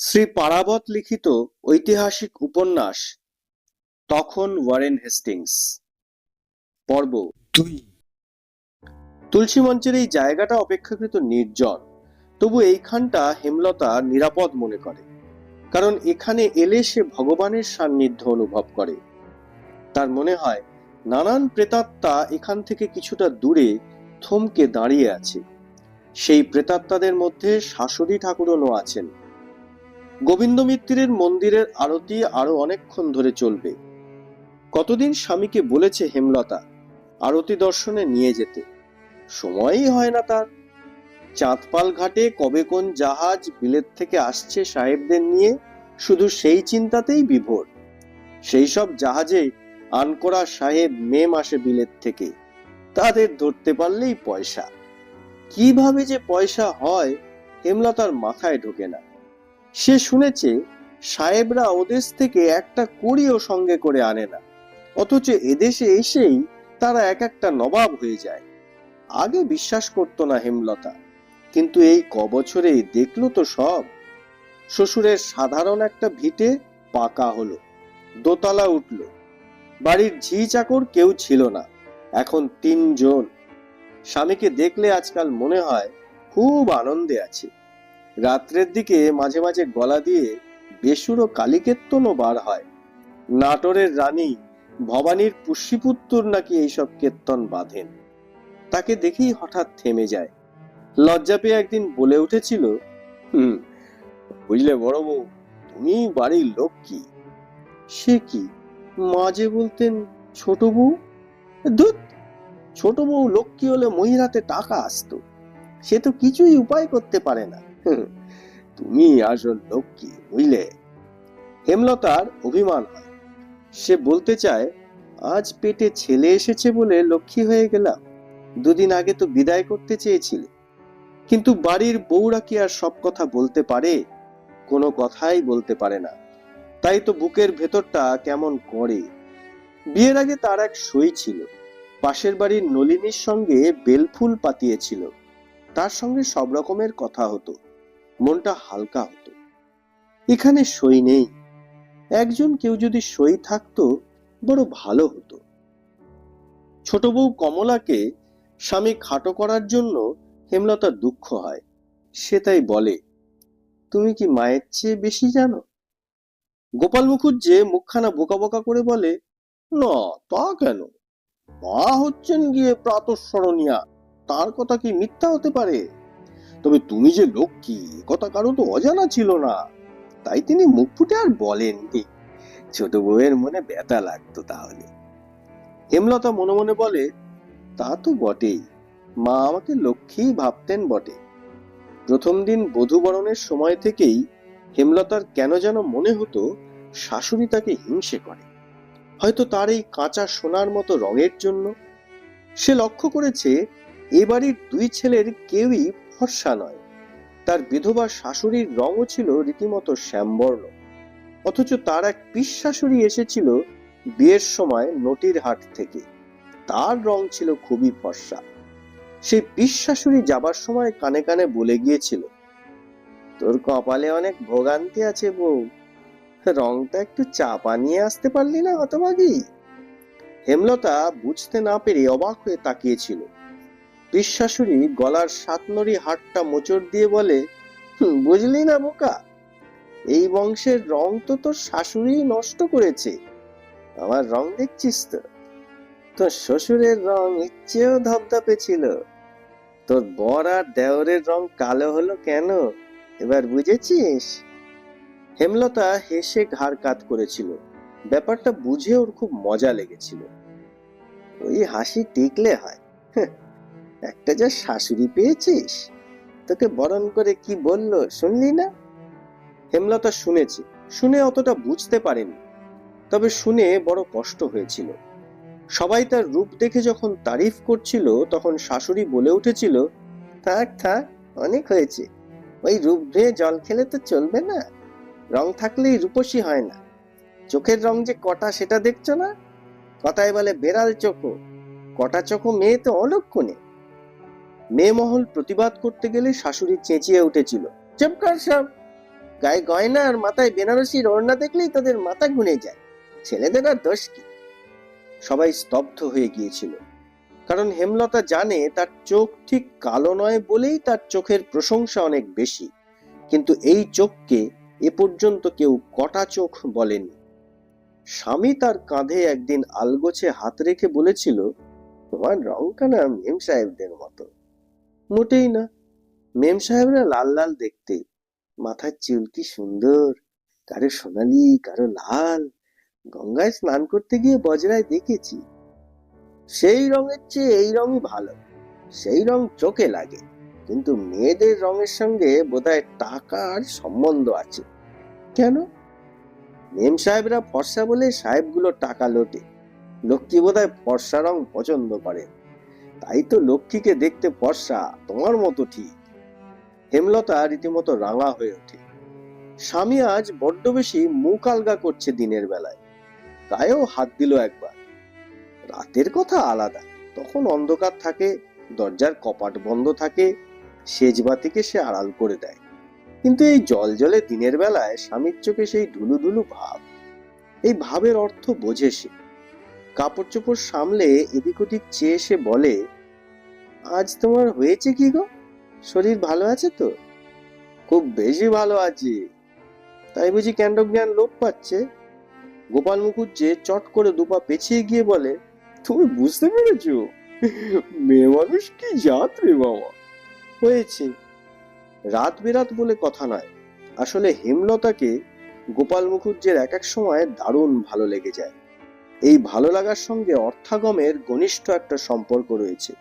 শ্রী পারাবত লিখিত ঐতিহাসিক উপন্যাস, তখন ওয়ারেন হেস্টিংস। পর্ব তুই তুলসী মঞ্চের এই জায়গাটা অপেক্ষাকৃত নির্জন, তবু এইখানটা হেমলতা নিরাপদ মনে করে, কারণ এখানে এলে সে ভগবানের সান্নিধ্য অনুভব করে। তার মনে হয়, নানান প্রেতাত্মা এখান থেকে কিছুটা দূরে থমকে দাঁড়িয়ে আছে। সেই প্রেতাত্মাদের মধ্যে শাশুড়ি ঠাকুরনও আছেন। গোবিন্দ মিত্রের মন্দিরের আরতি আরও অনেকক্ষণ ধরে চলবে। কতদিন স্বামীকে বলেছে হেমলতা, আরতি দর্শনে নিয়ে যেতে। সময়ই হয় না তার। চাঁদপাল ঘাটে কবে কোন জাহাজ বিলেত থেকে আসছে সাহেবদের নিয়ে শুধু সেই চিন্তাতেই বিভোর। সেই সব জাহাজে আনকোরা সাহেব মে মাসে বিলেত থেকে। তাদের ধরতে পারলেই পয়সা। কীভাবে যে পয়সা হয়, হেমলতার মাথায় ঢোকে না। সে শুনেছে সাহেবরা ওদেশ থেকে একটা কড়িও সঙ্গে করে আনে না। অথচ এদেশে এসেই তারা এক একটা নবাব হয়ে যায়। আগে বিশ্বাস করতো না হেমলতা, কিন্তু এই কবছরে দেখল তো সব। শ্বশুরের সাধারণ একটা ভিটে পাকা হলো, দোতলা উঠল। বাড়ির ঝি চাকর কেউ ছিল না, এখন তিনজন। স্বামীকে দেখলে আজকাল মনে হয় খুব আনন্দে আছে। রাত্রের দিকে মাঝে মাঝে গলা দিয়ে বেসুরো কালিকেত্তনও বার হয়। নাটোরের রানী ভবানীর পুষ্যিপুত্তর নাকি এইসব কীর্তন বাঁধেন? তাকে দেখেই হঠাৎ থেমে যায়। লজ্জা পেয়ে একদিন বলে উঠেছিল, হুম, বুঝলে বড় বউ তুমি বাড়ির লোক কি সে কি, মাঝে বলতেন, ছোট বউ? ধুত ছোট বউ লক্ষ্মী হলে মহিলাতে টাকা আসতো। সে তো কিছুই উপায় করতে পারে না। তুমি আসল লক্ষ্মী বুঝলে? হেমলতার অভিমান হয়। সে বলতে চায়, আজ পেটে ছেলে এসেছে বলে লক্ষ্মী হয়ে গেলাম। দুদিন আগে তো বিদায় করতে চেয়েছিলে। কিন্তু বাড়ির বউরা কি আর সব কথা বলতে পারে? কোনো কথাই বলতে পারে না। তাই তো বুকের ভেতরটা কেমন করে? বিয়ের আগে তার এক সই ছিল। পাশের বাড়ির নলিনীর সঙ্গে বেলফুল পাতিয়েছিল। তার সঙ্গে সব রকমের কথা হতো। মনটা হালকা হতো। এখানে সই নেই। একজন কেউ যদি সই থাকতো, বড় ভালো হতো। ছোট বউ কমলাকে স্বামী খাটো করার জন্য হেমলতার দুঃখ হয়। সে তাই বলে, তুমি কি মায়ের চেয়ে বেশি জানো? গোপাল মুখুজ্জে মুখখানা বোকা বোকা করে বলে, না, তা কেন? মা হচ্ছেন গিয়ে প্রাতঃস্মরণীয়া। তার কথা কি মিথ্যা হতে পারে? তবে তুমি যে লক্ষ্মী কথা কারও তো অজানা ছিল না। তাই তিনি মুখ ফুটে আর বলেননি। ছোট বউয়ের মনে ব্যথা লাগতো তাহলে। হেমলতা মনে মনে বলে, তা তো বটেই। মা আমাকে লক্ষ্মী ভাবতেন বটে। প্রথম দিন বধূবরণের সময় থেকেই হেমলতার কেন যেন মনে হতো শাশুড়ি তাকে হিংসে করে। হয়তো তার এই কাঁচা সোনার মতো রঙের জন্য। সে লক্ষ্য করেছে, এ দুই ছেলের কেউই ফর্সা নয়। তার বিধবা শাশুড়ির রঙও ছিল রীতিমতো শ্যামবর্ণ। অথচ তার এক পিস শাশুড়ি এসেছিল বিয়ের সময় নটির হাট থেকে। তার রং ছিল খুবই ফর্সা। সেই পিস শাশুড়ি যাবার সময় কানে কানে বলে গিয়েছিল, তোর কপালে অনেক ভোগান্তি আছে বউ। রংটা একটু চাপা নিয়ে আসতে পারলি না হতভাগী? হেমলতা বুঝতে না পেরে অবাক হয়ে তাকিয়েছিল। শাশুড়ি গলার সাতনড়ি হাটটা মোচড় দিয়ে বলে বুঝলি না বোকা? এই বংশের রং তো তোর শাশুড়ি নষ্ট করেছে। আমার রং দেখছিস তো? তোর শ্বশুরের রং ইচ্ছেও ধপধপে ছিল। তোর বর আর দেওরের রং কালো হলো কেন? এবার বুঝেছিস? হেমলতা হেসে ঘাড় কাত করেছিল। ব্যাপারটা বুঝে ওর খুব মজা লেগেছিল। ওই হাসি টিকলে হ্যাঁ, একটা যা শাশুড়ি পেয়েছিস? তোকে বরণ করে কি বলল শুনলি না? হেমলতা শুনেছে, শুনে অতটা বুঝতে পারেনি। তবে শুনে বড় কষ্ট হয়েছিল। সবাই তার রূপ দেখে যখন তারিফ করছিল, তখন শাশুড়ি বলে উঠেছিল, থাক থাক, অনেক হয়েছে। ওই রূপ ধুয়ে জল খেলে তো চলবে না। রং থাকলেই রূপসী হয় না। চোখের রং যে কটা সেটা দেখছ না? কথায় বলে, বেড়াল চোখো। কটা চোখো মেয়ে তো অলক্ষণে। মেয়ে মহল প্রতিবাদ করতে গেলে শাশুড়ি চেঁচিয়ে উঠেছিল। চুপ কর সব। গায়ে গয়না আর মাথায় বেনারসির ওড়না দেখলেই তাদের মাথা ঘুরে যায়। ছেলেদের আর দোষ কি? সবাই স্তব্ধ হয়ে গিয়েছিল। কারণ হেমলতা জানে তার চোখ ঠিক কালো নয় বলেই তার চোখের প্রশংসা অনেক বেশি। কিন্তু এই চোখকে এ পর্যন্ত কেউ কটা চোখ বলেনি। স্বামী তার কাঁধে একদিন আলগোছে হাত রেখে বলেছিল, তোমার রংটা না মেম সাহেবদের মতো। মোটেই না। মেম সাহেবরা লাল লাল দেখতে। মাথার চুল কি সুন্দর, কারও সোনালি, কারও লাল। গঙ্গায় স্নান করতে গিয়ে বজরায় দেখেছি। সেই রঙের চেয়ে এই রঙই ভালো। সেই রং চোখে লাগে। কিন্তু মেয়েদের রঙের সঙ্গে বোধহয় টাকার সম্বন্ধ আছে। কেন? মেম সাহেবরা ফর্সা বলে সাহেবগুলো টাকা লোটে। লক্ষ্মী বোধহয় ফর্সা রং পছন্দ করে? তাই তো লক্ষ্মীকে দেখতে ফর্সা, তোমার মতো ঠিক। হেমলতা রীতিমতো রাঙা হয়ে ওঠে। স্বামী আজ বড্ড বেশি মুখ আলগা করছে দিনের বেলায়। গায়েও হাত দিল একবার। রাতের কথা আলাদা, তখন অন্ধকার থাকে, দরজার কপাট বন্ধ থাকে সেজবাতিকে সে আড়াল করে দেয়। কিন্তু এই জল জলে দিনের বেলায় স্বামীর চোখে সেই ধুলু ভাব, এই ভাবের অর্থ বোঝে সে। কাপড় চোপড় সামলে এদিক ওদিক চেয়ে সে বলে, আজ তোমার হয়েছে কি গো? শরীর ভালো আছে তো? খুব বেশি ভালো আছে। তাই বুঝি জ্ঞান লোপ পাচ্ছে? গোপাল মুখুজ্জে চট করে দুপা পেছিয়ে গিয়ে বলে, তুমি বুঝতে পেরেছ? মেয়ে মানুষ কি জাত রে বাবা? হয়েছে। রাত বেরাত বলে কথা নয়। আসলে হেমলতাকে গোপাল মুখুজ্জের এক এক সময় দারুণ ভালো লেগে যায়। এই ভালো লাগার সঙ্গে অর্থাগমের ঘনিষ্ঠ একটা সম্পর্ক রয়েছে।